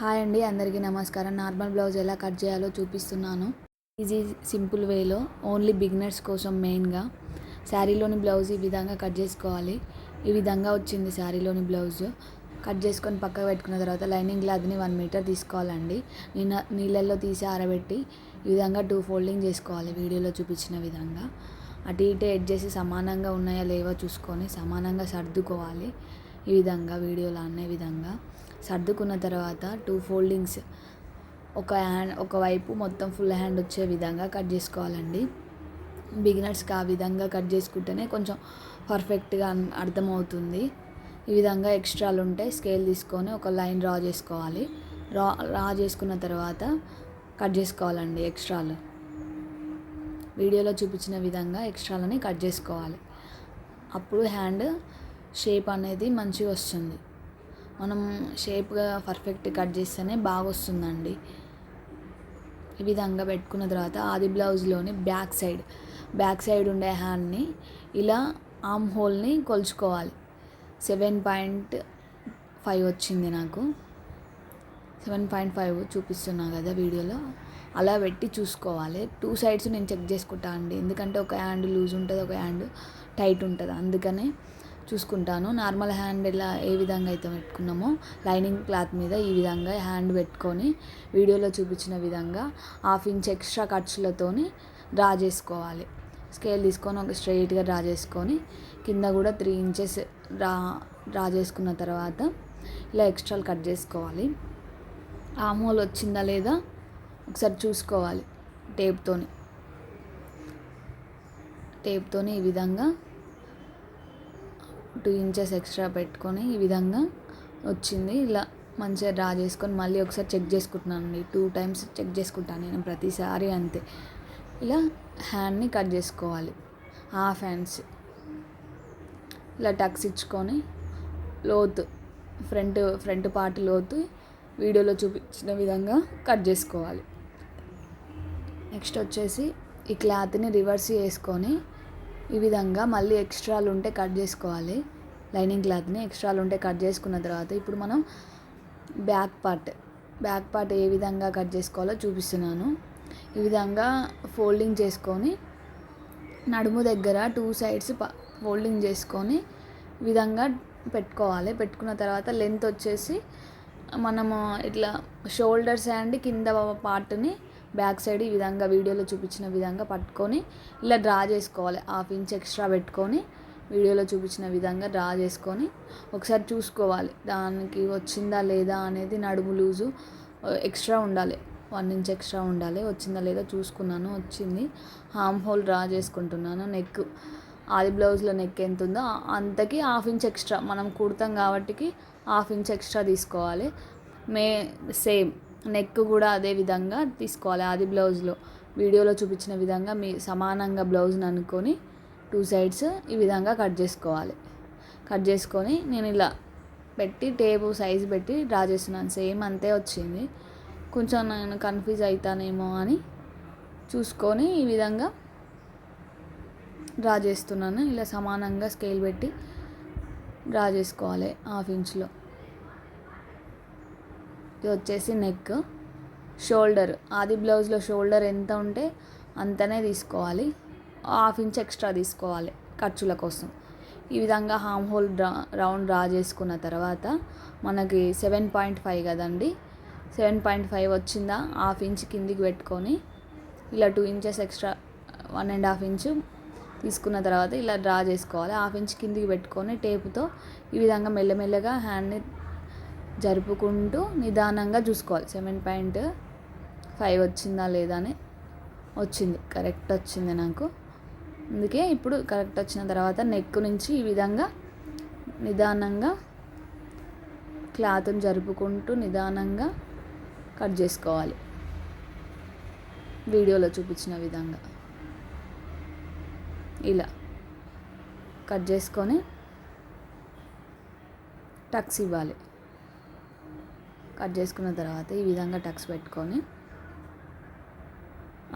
Hi అండి అందరికీ నమస్కారం. నార్మల్ బ్లౌజ్ ఎలా కట్ చేయాలో చూపిస్తున్నాను. ఈజీ సింపుల్ వేలో ఓన్లీ బిగినర్స్ కోసం మెయిన్గా. శారీలోని బ్లౌజ్ ఈ విధంగా కట్ చేసుకోవాలి. ఈ విధంగా వచ్చింది శారీలోని బ్లౌజ్. కట్ చేసుకొని పక్కకు పెట్టుకున్న తర్వాత లైనింగ్ క్లాత్ని వన్ మీటర్ తీసుకోవాలండి. నిన్న నీళ్ళల్లో తీసి ఆరబెట్టి ఈ విధంగా టూ ఫోల్డింగ్ చేసుకోవాలి వీడియోలో చూపించిన విధంగా. అటు ఇటు ఎడ్ చేసి సమానంగా ఉన్నాయా లేవో చూసుకొని సమానంగా సర్దుకోవాలి ఈ విధంగా వీడియోలో అనే విధంగా. సర్దుకున్న తర్వాత టూ ఫోల్డింగ్స్ ఒక హ్యాండ్ ఒకవైపు మొత్తం ఫుల్ హ్యాండ్ వచ్చే విధంగా కట్ చేసుకోవాలండి. బిగినర్స్కి ఆ విధంగా కట్ చేసుకుంటేనే కొంచెం పర్ఫెక్ట్గా అర్థమవుతుంది. ఈ విధంగా ఎక్స్ట్రాలు ఉంటే స్కేల్ తీసుకొని ఒక లైన్ డ్రా చేసుకోవాలి. డ్రా డ్రా చేసుకున్న తర్వాత కట్ చేసుకోవాలండి ఎక్స్ట్రాలు వీడియోలో చూపించిన విధంగా ఎక్స్ట్రాలని కట్ చేసుకోవాలి. అప్పుడు హ్యాండ్ షేప్ అనేది మంచిగా వస్తుంది. మనం షేప్గా పర్ఫెక్ట్ కట్ చేస్తేనే బాగా వస్తుందండి ఈ విధంగా పెట్టుకున్న తర్వాత ఆది బ్లౌజ్లోని బ్యాక్ సైడ్ బ్యాక్ సైడ్ ఉండే హ్యాండ్ని ఇలా ఆమ్ హోల్ని కొలుచుకోవాలి. సెవెన్ పాయింట్ ఫైవ్ వచ్చింది నాకు. సెవెన్ పాయింట్ ఫైవ్ చూపిస్తున్నా కదా వీడియోలో. అలా పెట్టి చూసుకోవాలి. టూ సైడ్స్ నేను చెక్ చేసుకుంటా అండి. ఎందుకంటే ఒక హ్యాండ్ లూజ్ ఉంటుంది ఒక హ్యాండ్ టైట్ ఉంటుంది. అందుకనే చూసుకుంటాను. నార్మల్ హ్యాండ్ ఎలా ఏ విధంగా అయితే పెట్టుకున్నామో లైనింగ్ క్లాత్ మీద ఈ విధంగా హ్యాండ్ పెట్టుకొని వీడియోలో చూపించిన విధంగా హాఫ్ ఇంచ్ ఎక్స్ట్రా ఖర్చులతోని డ్రా చేసుకోవాలి. స్కేల్ తీసుకొని ఒక స్ట్రైట్గా డ్రా చేసుకొని కింద కూడా త్రీ ఇంచెస్ డ్రా డ్రా చేసుకున్న తర్వాత ఇలా ఎక్స్ట్రాలు కట్ చేసుకోవాలి. ఆమోల్ వచ్చిందా లేదా ఒకసారి చూసుకోవాలి టేప్తోని. టేప్తోని ఈ విధంగా టూ ఇంచెస్ ఎక్స్ట్రా పెట్టుకొని ఈ విధంగా వచ్చింది. ఇలా మంచిగా డ్రా చేసుకొని మళ్ళీ ఒకసారి చెక్ చేసుకుంటున్నానండి. టూ టైమ్స్ చెక్ చేసుకుంటాను నేను ప్రతిసారి అంతే. ఇలా హ్యాండ్ని కట్ చేసుకోవాలి. Half hands. ఇలా టక్స్ ఇచ్చుకొని లోతు ఫ్రంట్ ఫ్రంట్ పార్ట్ లోతు వీడియోలో చూపించిన విధంగా కట్ చేసుకోవాలి. నెక్స్ట్ వచ్చేసి ఈ క్లాత్ని రివర్స్ చేసుకొని ఈ విధంగా మళ్ళీ ఎక్స్ట్రాలు ఉంటే కట్ చేసుకోవాలి. లైనింగ్ క్లాత్ని ఎక్స్ట్రాలు ఉంటే కట్ చేసుకున్న తర్వాత ఇప్పుడు మనం బ్యాక్ పార్ట్ బ్యాక్ పార్ట్ ఏ విధంగా కట్ చేసుకోవాలో చూపిస్తున్నాను. ఈ విధంగా ఫోల్డింగ్ చేసుకొని నడుము దగ్గర టూ సైడ్స్ ఫోల్డింగ్ చేసుకొని విధంగా పెట్టుకోవాలి. పెట్టుకున్న తర్వాత లెంత్ వచ్చేసి మనము ఇట్లా షోల్డర్స్ అండ్ కింద పార్ట్ని బ్యాక్ సైడ్ ఈ విధంగా వీడియోలో చూపించిన విధంగా పట్టుకొని ఇలా డ్రా చేసుకోవాలి. హాఫ్ ఇంచ్ ఎక్స్ట్రా పెట్టుకొని వీడియోలో చూపించిన విధంగా డ్రా చేసుకొని ఒకసారి చూసుకోవాలి. దానికి వచ్చిందా లేదా అనేది నడుము లూజు ఎక్స్ట్రా ఉండాలి. వన్ ఇంచ్ ఎక్స్ట్రా ఉండాలి. వచ్చిందా లేదా చూసుకున్నాను. వచ్చింది. హామ్ హోల్ డ్రా చేసుకుంటున్నాను. నెక్ ఆది బ్లౌజ్లో నెక్ ఎంత ఉందో అంతకి హాఫ్ ఇంచ్ ఎక్స్ట్రా. మనం కుడతాం కాబట్టికి హాఫ్ ఇంచ్ ఎక్స్ట్రా తీసుకోవాలి. మే సేమ్. నెక్ కూడా అదే విధంగా తీసుకోవాలి అది బ్లౌజ్లో. వీడియోలో చూపించిన విధంగా మీ సమానంగా బ్లౌజ్ని అనుకొని టూ సైడ్స్ ఈ విధంగా కట్ చేసుకోవాలి. కట్ చేసుకొని నేను ఇలా పెట్టి టేబుల్ సైజ్ పెట్టి డ్రా చేస్తున్నాను. సేమ్ అంతే వచ్చింది. కొంచెం నేను కన్ఫ్యూజ్ అవుతానేమో అని చూసుకొని ఈ విధంగా డ్రా చేస్తున్నాను. ఇలా సమానంగా స్కేల్ పెట్టి డ్రా చేసుకోవాలి హాఫ్ ఇంచ్లో. ఇది వచ్చేసి నెక్ షోల్డర్. ఆది బ్లౌజ్లో షోల్డర్ ఎంత ఉంటే అంతనే తీసుకోవాలి. హాఫ్ ఇంచ్ ఎక్స్ట్రా తీసుకోవాలి ఖర్చుల కోసం. ఈ విధంగా హామ్ హోల్ రౌండ్ డ్రా చేసుకున్న తర్వాత మనకి సెవెన్ పాయింట్ ఫైవ్ కదండి. సెవెన్ పాయింట్ ఫైవ్ వచ్చిందా హాఫ్ ఇంచ్ కిందికి పెట్టుకొని ఇలా two inches extra one and half inch తీసుకున్న తర్వాత ఇలా డ్రా చేసుకోవాలి. హాఫ్ ఇంచ్ కిందికి పెట్టుకొని టేపుతో ఈ విధంగా మెల్లమెల్లగా హ్యాండ్ని జరుపుకుంటూ నిదానంగా చూసుకోవాలి. సెవెన్ పాయింట్ ఫైవ్ వచ్చిందా లేదా అని వచ్చింది. కరెక్ట్ వచ్చింది నాకు. అందుకే ఇప్పుడు కరెక్ట్ వచ్చిన తర్వాత నెక్ నుంచి ఈ విధంగా నిదానంగా క్లాత్ని జరుపుకుంటూ నిదానంగా కట్ చేసుకోవాలి. వీడియోలో చూపించిన విధంగా. ఇలా కట్ చేసుకొని టక్స్ ఇవ్వాలి. కట్ చేసుకున్న తర్వాత ఈ విధంగా టక్స్ పెట్టుకొని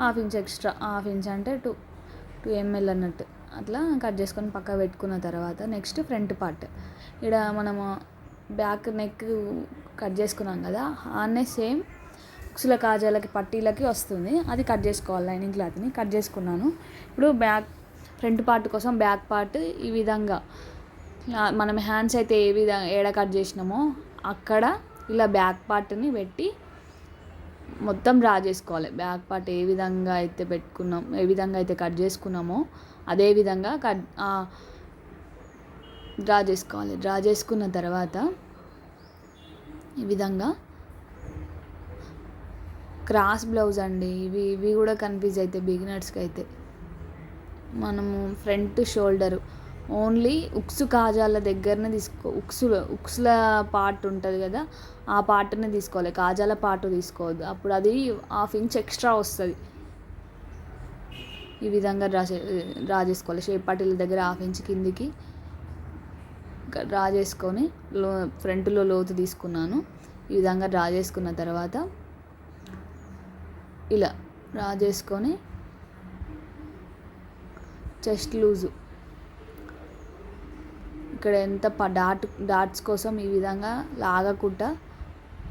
half inch extra half inch అంటే టూ టూ ఎంఎల్ అన్నట్టు అట్లా కట్ చేసుకొని పక్క పెట్టుకున్న తర్వాత నెక్స్ట్ ఫ్రంట్ పార్ట్. ఇక్కడ మనము బ్యాక్ నెక్ కట్ చేసుకున్నాం కదా ఆనే సేమ్ ఉక్సుల కాజాలకి పట్టీలకి వస్తుంది. అది కట్ చేసుకోవాలి లైనింగ్ క్లాత్ని కట్ చేసుకున్నాను. ఇప్పుడు బ్యాక్ ఫ్రంట్ పార్ట్ కోసం బ్యాక్ పార్ట్ ఈ విధంగా మనం హ్యాండ్స్ అయితే ఏ విధంగా ఏడ కట్ చేసినామో అక్కడ ఇలా బ్యాక్ పార్ట్ని పెట్టి మొత్తం డ్రా చేసుకోవాలి. బ్యాక్ పార్ట్ ఏ విధంగా అయితే పెట్టుకున్నాం ఏ విధంగా అయితే కట్ చేసుకున్నామో అదే విధంగా కట్ డ్రా చేసుకోవాలి. డ్రా చేసుకున్న తర్వాత ఈ విధంగా క్రాస్ బ్లౌజ్ అండి. ఇవి ఇవి కూడా కన్ఫ్యూజ్ అయితే బిగినర్స్కి అయితే. మనము ఫ్రంట్ షోల్డర్ ఓన్లీ ఉక్సు కాజాల దగ్గరనే తీసుకో ఉక్సు ఉక్సుల పార్ట్ ఉంటుంది కదా ఆ పార్ట్ని తీసుకోవాలి కాజాల పార్ట్ తీసుకోవద్దు. అప్పుడు అది హాఫ్ ఇంచ్ ఎక్స్ట్రా వస్తుంది. ఈ విధంగా డ్రా చే డ్రా చేసుకోవాలి షేప్ పార్టీల దగ్గర హాఫ్ ఇంచ్ కిందికి డ్రా చేసుకొని లో ఫ్రంట్లో లోతు తీసుకున్నాను. ఈ విధంగా డ్రా చేసుకున్న తర్వాత ఇలా డ్రా చేసుకొని చెస్ట్ లూజు ఇక్కడ ఎంత ప డాట్ డాట్స్ కోసం ఈ విధంగా లాగకుండా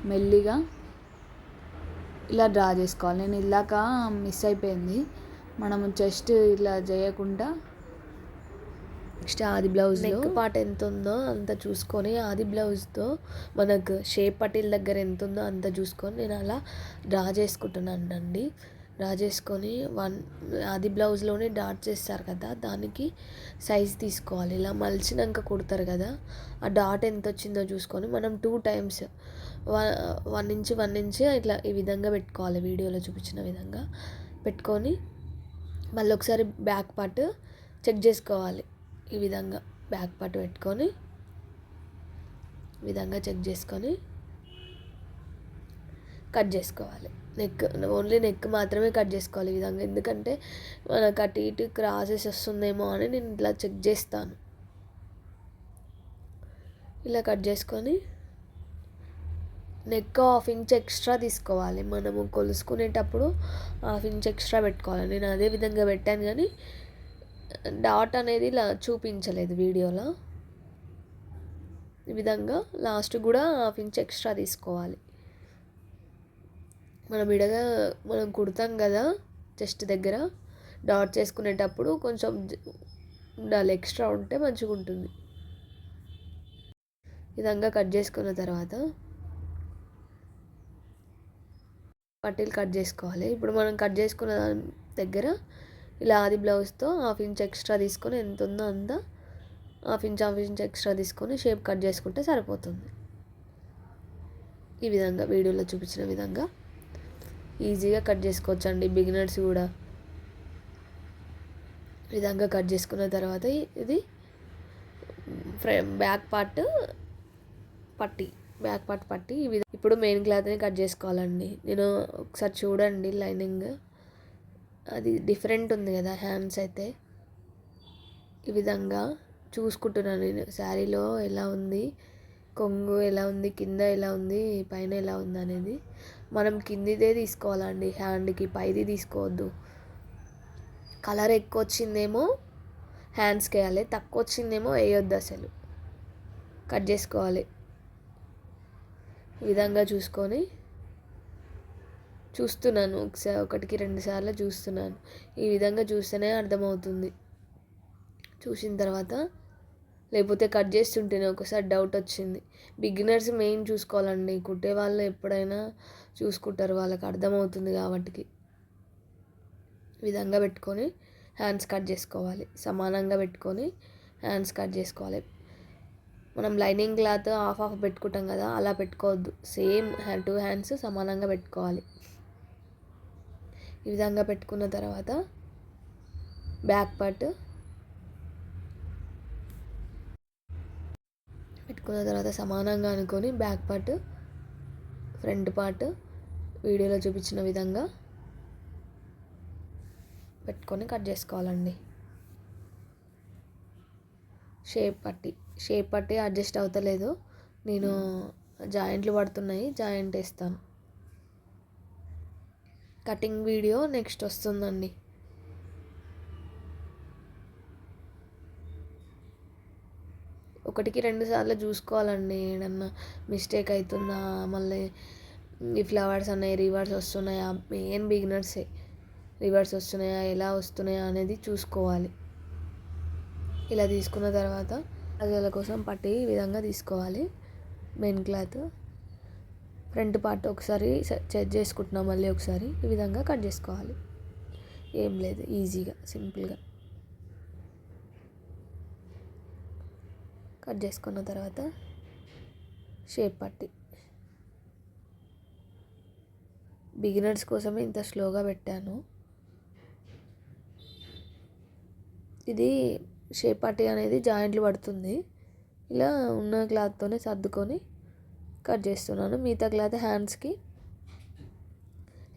మెల్లిగా ఇలా డ్రా చేసుకోవాలి. నేను ఇలాక మిస్ అయిపోయింది. మనం చెస్ట్ ఇలా చేయకుండా నెక్స్ట్ ఆది బ్లౌజ్లో నెక్ పార్ట్ ఎంత ఉందో అంత చూసుకొని ఆది బ్లౌజ్తో మనకు షేప్ పటిల్ దగ్గర ఎంత ఉందో అంత చూసుకొని నేను అలా డ్రా చేసుకుంటున్నాను అండి డ్రా చేసుకొని వన్ అది బ్లౌజ్లోనే డాట్స్ వేస్తారు కదా దానికి సైజ్ తీసుకోవాలి. ఇలా మలిచినాక కుడతారు కదా ఆ డాట్ ఎంత వచ్చిందో చూసుకొని మనం two times one inch one inch ఇట్లా ఈ విధంగా పెట్టుకోవాలి వీడియోలో చూపించిన విధంగా పెట్టుకొని మళ్ళీ ఒకసారి బ్యాక్ పార్ట్ చెక్ చేసుకోవాలి. ఈ విధంగా బ్యాక్ పార్ట్ పెట్టుకొని విధంగా చెక్ చేసుకొని కట్ చేసుకోవాలి. నెక్ ఓన్లీ నెక్ మాత్రమే కట్ చేసుకోవాలి ఈ విధంగా. ఎందుకంటే మనకు అటు ఇటు క్రాసెస్ వస్తుందేమో అని నేను ఇట్లా చెక్ చేస్తాను. ఇలా కట్ చేసుకొని నెక్ హాఫ్ ఇంచ్ ఎక్స్ట్రా తీసుకోవాలి. మనము కొలుసుకునేటప్పుడు హాఫ్ ఇంచ్ ఎక్స్ట్రా పెట్టుకోవాలి. నేను అదే విధంగా పెట్టాను కానీ డాట్ అనేది ఇలా చూపించలేదు వీడియోలో. ఈ విధంగా లాస్ట్ కూడా హాఫ్ ఇంచ్ ఎక్స్ట్రా తీసుకోవాలి. మనం ఇడగ మనం కుడతాం కదా చెస్ట్ దగ్గర డాట్ చేసుకునేటప్పుడు కొంచెం ఉండాలి ఎక్స్ట్రా ఉంటే మంచిగా ఉంటుంది. విధంగా కట్ చేసుకున్న తర్వాత పట్టీలు కట్ చేసుకోవాలి. ఇప్పుడు మనం కట్ చేసుకున్న దాని దగ్గర ఇలా ఆది బ్లౌజ్తో హాఫ్ ఇంచ్ ఎక్స్ట్రా తీసుకొని ఎంత ఉందో అంత half inch half inch extra తీసుకొని షేప్ కట్ చేసుకుంటే సరిపోతుంది. ఈ విధంగా వీడియోలో చూపించిన విధంగా ఈజీగా కట్ చేసుకోవచ్చు అండి బిగినర్స్ కూడా. ఈ విధంగా కట్ చేసుకున్న తర్వాత ఇది ఫ్రేమ్ బ్యాక్ పార్ట్ పట్టి బ్యాక్ పార్ట్ పట్టి ఈ విధంగా ఇప్పుడు మెయిన్ క్లాత్ని కట్ చేసుకోవాలండి. నేను ఒకసారి చూడండి లైనింగ్. అది డిఫరెంట్ ఉంది కదా హ్యాండ్స్ అయితే. ఈ విధంగా చూసుకుంటున్నాను నేను. శారీలో ఎలా ఉంది కొంగు ఎలా ఉంది కింద ఎలా ఉంది పైన ఎలా ఉంది అనేది మనం కిందిదే తీసుకోవాలండి హ్యాండ్కి పైది తీసుకోవద్దు. కలర్ ఎక్కువ వచ్చిందేమో హ్యాండ్స్కి వేయాలి తక్కువ వచ్చిందేమో వేయొద్దు అసలు. కట్ చేసుకోవాలి. ఈ విధంగా చూసుకొని చూస్తున్నాను ఒకసారి ఒకటికి రెండు సార్లు చూస్తున్నాను. ఈ విధంగా చూస్తేనే అర్థమవుతుంది. చూసిన తర్వాత లేకపోతే కట్ చేస్తుంటేనే ఒకసారి డౌట్ వచ్చింది. బిగినర్స్ మెయిన్ చూసుకోవాలండి. కుట్టే వాళ్ళు ఎప్పుడైనా చూసుకుంటారు. వాళ్ళకి అర్థమవుతుంది కాబట్టి విధంగా పెట్టుకొని హ్యాండ్స్ కట్ చేసుకోవాలి. సమానంగా పెట్టుకొని హ్యాండ్స్ కట్ చేసుకోవాలి. మనం లైనింగ్ క్లాత్ హాఫ్ హాఫ్ పెట్టుకుంటాం కదా అలా పెట్టుకోవద్దు. సేమ్ టూ హ్యాండ్స్ సమానంగా పెట్టుకోవాలి. ఈ విధంగా పెట్టుకున్న తర్వాత బ్యాక్ పార్ట్ పెట్టుకున్న తర్వాత సమానంగా అనుకొని బ్యాక్ పార్ట్ ఫ్రంట్ పార్ట్ వీడియోలో చూపించిన విధంగా పెట్టుకొని కట్ చేసుకోవాలండి. షేప్ పట్టి షేప్ పట్టి అడ్జస్ట్ అవుతలేదు. నేను జాయింట్లు పడుతున్నాయి జాయింట్ వేస్తాను. కటింగ్ వీడియో నెక్స్ట్ వస్తుందండి. ఒకటికి రెండు సార్లు చూసుకోవాలండి. ఏడన్నా మిస్టేక్ అవుతుందా మళ్ళీ ఈ ఫ్లవర్స్ అన్నాయి రివర్స్ వస్తున్నాయా? మెయిన్ బిగినర్సే రివర్స్ వస్తున్నాయా? ఎలా వస్తున్నాయా? అనేది చూసుకోవాలి. ఇలా తీసుకున్న తర్వాత ప్రజల కోసం పట్టి ఈ విధంగా తీసుకోవాలి. మెయిన్ క్లాత్ ఫ్రంట్ పార్ట్ ఒకసారి చెక్ చేసుకుంటున్నాం మళ్ళీ ఒకసారి ఈ విధంగా కట్ చేసుకోవాలి. ఏం లేదు ఈజీగా సింపుల్గా కట్ చేసుకున్న తర్వాత షేప్ పట్టి. బిగినర్స్ కోసమే ఇంత స్లోగా పెట్టాను. ఇది షేప్ పట్టి అనేది జాయింట్లు పడుతుంది. ఇలా ఉన్న క్లాత్తోనే సర్దుకొని కట్ చేస్తున్నాను. మిగతా క్లాత్ హ్యాండ్స్కి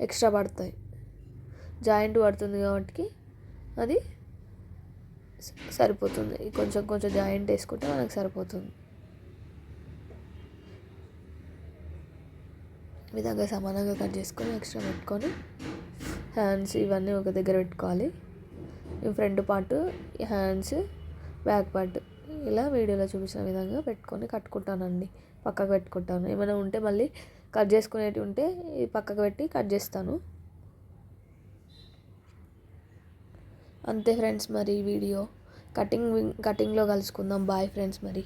ఎక్స్ట్రా పడతాయి. జాయింట్ పడుతుంది కాబట్టి అది సరిపోతుంది. కొంచెం కొంచెం జాయింట్ వేసుకుంటే మనకు సరిపోతుంది. విధంగా సమానంగా కట్ చేసుకొని ఎక్స్ట్రా పెట్టుకొని హ్యాండ్స్ ఇవన్నీ ఒక దగ్గర పెట్టుకోవాలి. ఈ front part hands back part ఇలా వీడియోలో చూపించిన విధంగా పెట్టుకొని కట్టుకుంటానండి. పక్కకు పెట్టుకుంటాను. ఏమైనా ఉంటే మళ్ళీ కట్ చేసుకునేవి ఉంటే ఈ పక్కకు పెట్టి కట్ చేస్తాను. అంతే ఫ్రెండ్స్ మరి వీడియో. కటింగ్ కటింగ్లో కలుసుకుందాం. బాయ్ ఫ్రెండ్స్ మరి.